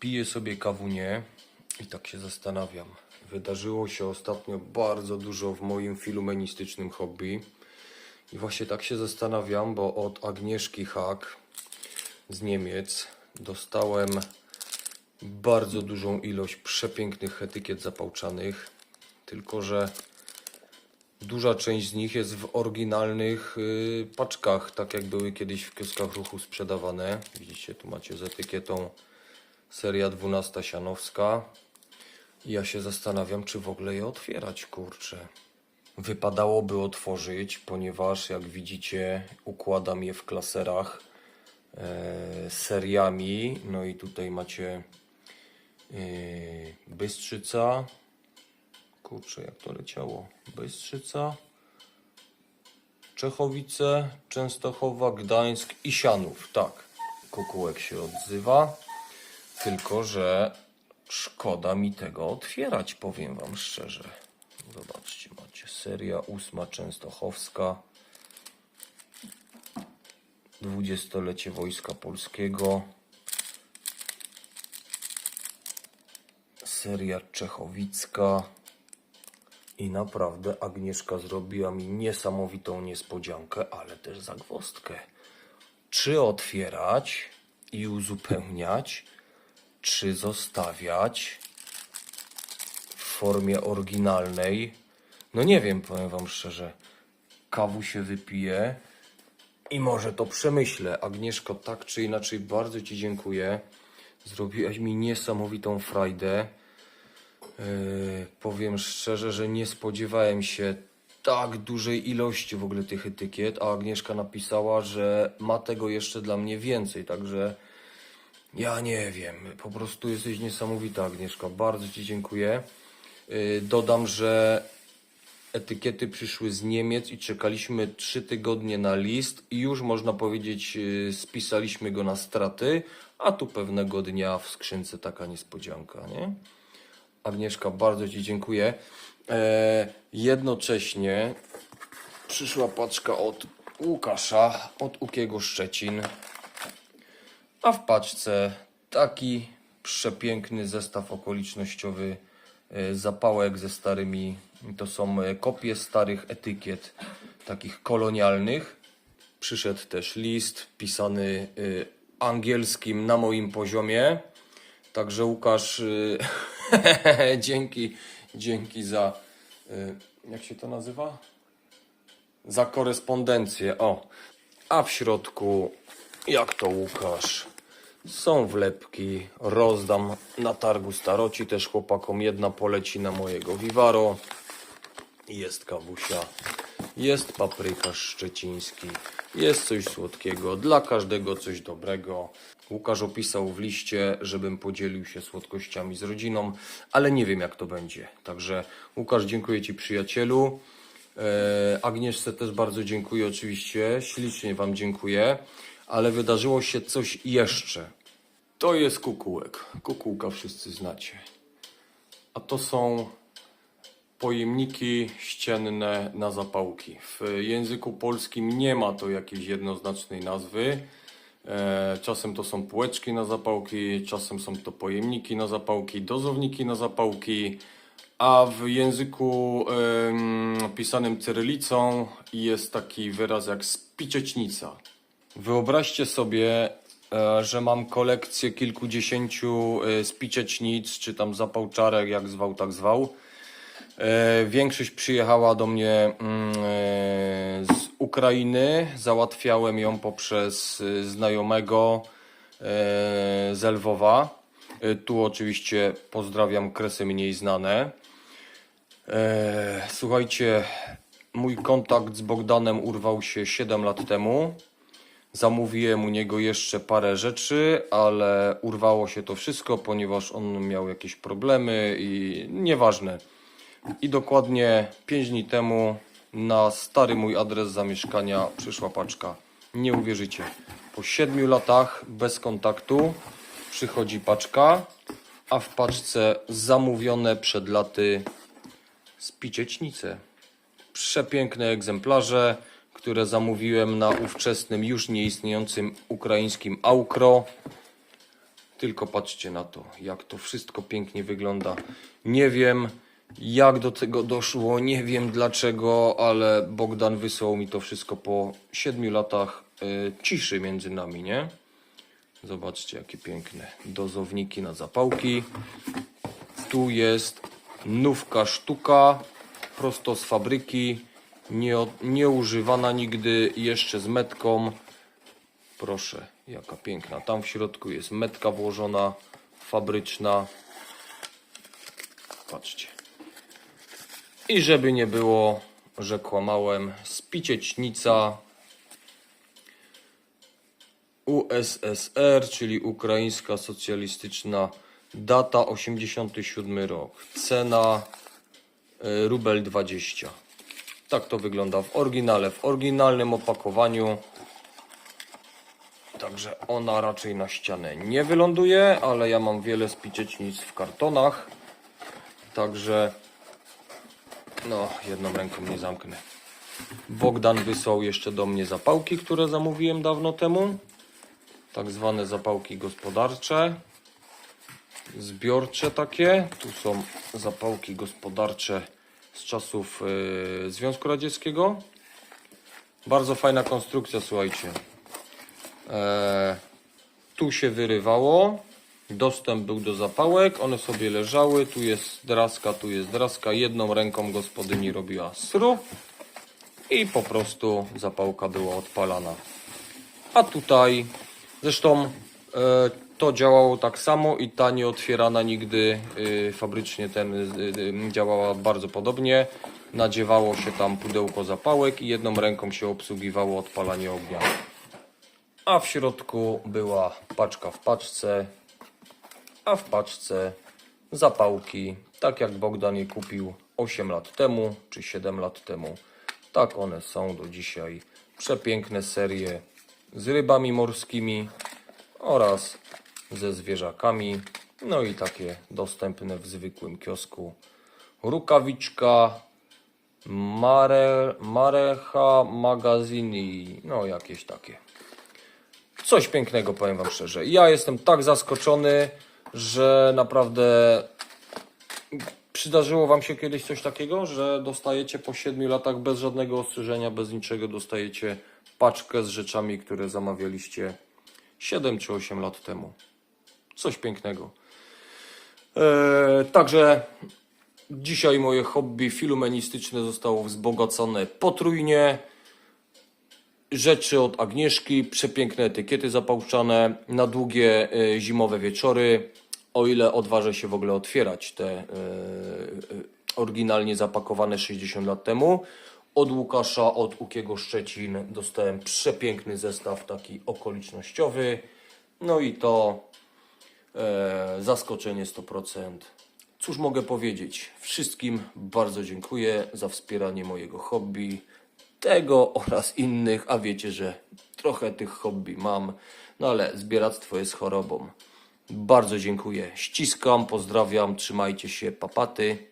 Piję sobie kawunię i tak się zastanawiam. Wydarzyło się ostatnio bardzo dużo w moim filumenistycznym hobby. I właśnie tak się zastanawiam, bo od Agnieszki Hack z Niemiec dostałem bardzo dużą ilość przepięknych etykiet zapałczanych. Tylko, że duża część z nich jest w oryginalnych y, paczkach, tak jak były kiedyś w kioskach ruchu sprzedawane. Widzicie, tu macie z etykietą seria 12 sianowska. Ja się zastanawiam, czy w ogóle je otwierać, kurczę. Wypadałoby otworzyć, ponieważ jak widzicie, układam je w klaserach e, seriami. No i tutaj macie e, Bystrzyca. Kurczę, jak to leciało. Bystrzyca, Czechowice, Częstochowa, Gdańsk i Sianów. Tak, kukułek się odzywa. Tylko, że szkoda mi tego otwierać, powiem Wam szczerze. Zobaczcie, macie seria ósma Częstochowska. Dwudziestolecie Wojska Polskiego. Seria Czechowicka. I naprawdę Agnieszka zrobiła mi niesamowitą niespodziankę, ale też zagwozdkę. Czy otwierać i uzupełniać, czy zostawiać w formie oryginalnej? No nie wiem, powiem Wam szczerze. Kawu się wypije i może to przemyślę. Agnieszko, tak czy inaczej, bardzo Ci dziękuję. Zrobiłaś mi niesamowitą frajdę. Yy, powiem szczerze, że nie spodziewałem się tak dużej ilości w ogóle tych etykiet, a Agnieszka napisała, że ma tego jeszcze dla mnie więcej, także ja nie wiem, po prostu jesteś niesamowita Agnieszka, bardzo Ci dziękuję. Yy, dodam, że etykiety przyszły z Niemiec i czekaliśmy trzy tygodnie na list i już można powiedzieć yy, spisaliśmy go na straty, a tu pewnego dnia w skrzynce taka niespodzianka, nie? Agnieszka, bardzo Ci dziękuję. E, jednocześnie przyszła paczka od Łukasza, od Ukiego Szczecin. A w paczce taki przepiękny zestaw okolicznościowy e, zapałek ze starymi. To są e, kopie starych etykiet, takich kolonialnych. Przyszedł też list pisany e, angielskim na moim poziomie. Także Łukasz, dzięki, dzięki za, jak się to nazywa? Za korespondencję, o. A w środku, jak to Łukasz, są wlepki, rozdam na targu staroci też chłopakom, jedna poleci na mojego Vivaro, jest kawusia, jest paprykarz szczeciński, jest coś słodkiego, dla każdego coś dobrego. Łukasz opisał w liście, żebym podzielił się słodkościami z rodziną, ale nie wiem jak to będzie. Także Łukasz, dziękuję Ci przyjacielu. E, Agnieszce też bardzo dziękuję. Oczywiście, ślicznie Wam dziękuję, ale wydarzyło się coś jeszcze. To jest kukułek. Kukułka wszyscy znacie. A to są pojemniki ścienne na zapałki. W języku polskim nie ma to jakiejś jednoznacznej nazwy. E, Czasem to są półeczki na zapałki, czasem są to pojemniki na zapałki, dozowniki na zapałki, a w języku pisanym cyrylicą jest taki wyraz jak spiczecznica. Wyobraźcie sobie, e, że mam kolekcję kilkudziesięciu e, spiczecznic, czy tam zapałczarek, jak zwał, tak zwał. E, Większość przyjechała do mnie mm, z Ukrainy. Załatwiałem ją poprzez znajomego z Lwowa. Tu oczywiście pozdrawiam kresy mniej znane. Słuchajcie, mój kontakt z Bogdanem urwał się 7 lat temu. Zamówiłem u niego jeszcze parę rzeczy, ale urwało się to wszystko, ponieważ on miał jakieś problemy i nieważne. I dokładnie 5 dni temu na stary mój adres zamieszkania przyszła paczka. Nie uwierzycie. Po 7 latach bez kontaktu przychodzi paczka, a w paczce zamówione przed laty spiczecznice. Przepiękne egzemplarze, które zamówiłem na ówczesnym już nieistniejącym ukraińskim Aukro. Tylko patrzcie na to, jak to wszystko pięknie wygląda. Nie wiem, jak do tego doszło, nie wiem dlaczego, ale Bogdan wysłał mi to wszystko po siedmiu latach y, ciszy między nami, nie? Zobaczcie, jakie piękne dozowniki na zapałki. Tu jest nówka sztuka, prosto z fabryki, nie, nieużywana nigdy, jeszcze z metką. Proszę, jaka piękna. Tam w środku jest metka włożona, fabryczna. Patrzcie. I żeby nie było, że kłamałem, spiciecznica USSR, czyli Ukraińska Socjalistyczna data 87 rok. Cena y, rubel 20. Tak to wygląda w oryginale, w oryginalnym opakowaniu. Także ona raczej na ścianę nie wyląduje, ale ja mam wiele spiczecznic w kartonach. Także no, jedną ręką nie zamknę. Bogdan wysłał jeszcze do mnie zapałki, które zamówiłem dawno temu. Tak zwane zapałki gospodarcze. Zbiorcze takie. Tu są zapałki gospodarcze z czasów yy, Związku Radzieckiego. Bardzo fajna konstrukcja, słuchajcie. E, tu się wyrywało. Dostęp był do zapałek, one sobie leżały. Tu jest draska, tu jest draska. Jedną ręką gospodyni robiła sru i po prostu zapałka była odpalana. A tutaj zresztą e, to działało tak samo i ta nieotwierana nigdy y, fabrycznie ten y, y, działała bardzo podobnie. Nadziewało się tam pudełko zapałek i jedną ręką się obsługiwało odpalanie ognia. A w środku była paczka w paczce, a w paczce zapałki, tak jak Bogdan je kupił 8 lat temu czy 7 lat temu. Tak one są do dzisiaj. Przepiękne serie z rybami morskimi oraz ze zwierzakami. No i takie dostępne w zwykłym kiosku. Rukawiczka Mare, Marecha Magazini. No jakieś takie. Coś pięknego, powiem Wam szczerze. Ja jestem tak zaskoczony, że naprawdę przydarzyło Wam się kiedyś coś takiego, że dostajecie po 7 latach bez żadnego ostrzeżenia, bez niczego, dostajecie paczkę z rzeczami, które zamawialiście 7 czy 8 lat temu. Coś pięknego. Eee, także dzisiaj moje hobby filumenistyczne zostało wzbogacone potrójnie rzeczy od Agnieszki, przepiękne etykiety zapałczane na długie e, zimowe wieczory, o ile odważę się w ogóle otwierać te e, e, oryginalnie zapakowane 60 lat temu. Od Łukasza, od Ukiego Szczecin dostałem przepiękny zestaw taki okolicznościowy. No i to e, zaskoczenie 100%. Cóż mogę powiedzieć? Wszystkim bardzo dziękuję za wspieranie mojego hobby, tego oraz innych, a wiecie, że trochę tych hobby mam, no ale zbieractwo jest chorobą. Bardzo dziękuję. Ściskam, pozdrawiam, trzymajcie się, papaty.